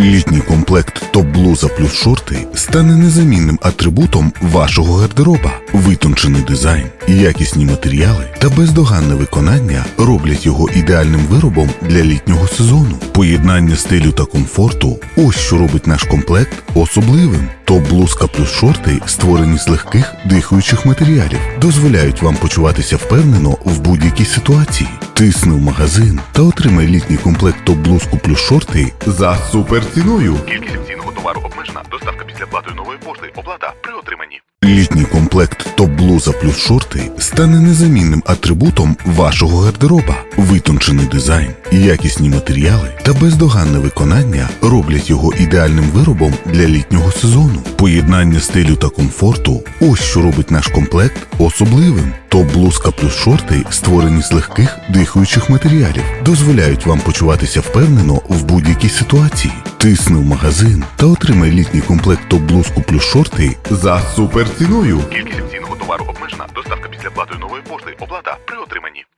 Літній комплект топ-блуза плюс шорти стане незамінним атрибутом вашого гардероба. Витончений дизайн, якісні матеріали та бездоганне виконання роблять його ідеальним виробом для літнього сезону. Поєднання стилю та комфорту ось що робить наш комплект особливим. Топ-блузка плюс шорти створені з легких дихаючих матеріалів, дозволяють вам почуватися впевнено в будь-якій ситуації. Тисни в магазин та отримай літній комплект топ-блузку плюс шорти за суперціною. Кількість цінного товару обмежена. Доставка після платою нової пошти. Оплата при отриманні. Літній комплект топ-блуза плюс шорти стане незамінним атрибутом вашого гардероба. Витончений дизайн, якісні матеріали та бездоганне виконання роблять його ідеальним виробом для літнього сезону. Поєднання стилю та комфорту ось що робить наш комплект особливим. Топ-блузка плюс шорти створені з легких дихаючих матеріалів, дозволяють вам почуватися впевнено в будь-якій ситуації. Тисни в магазин та отримай літній комплект топ-блузку плюс шорти за суперціною. Кількість акційного товару обмежена. Доставка після платою нової пошти. Оплата при отриманні.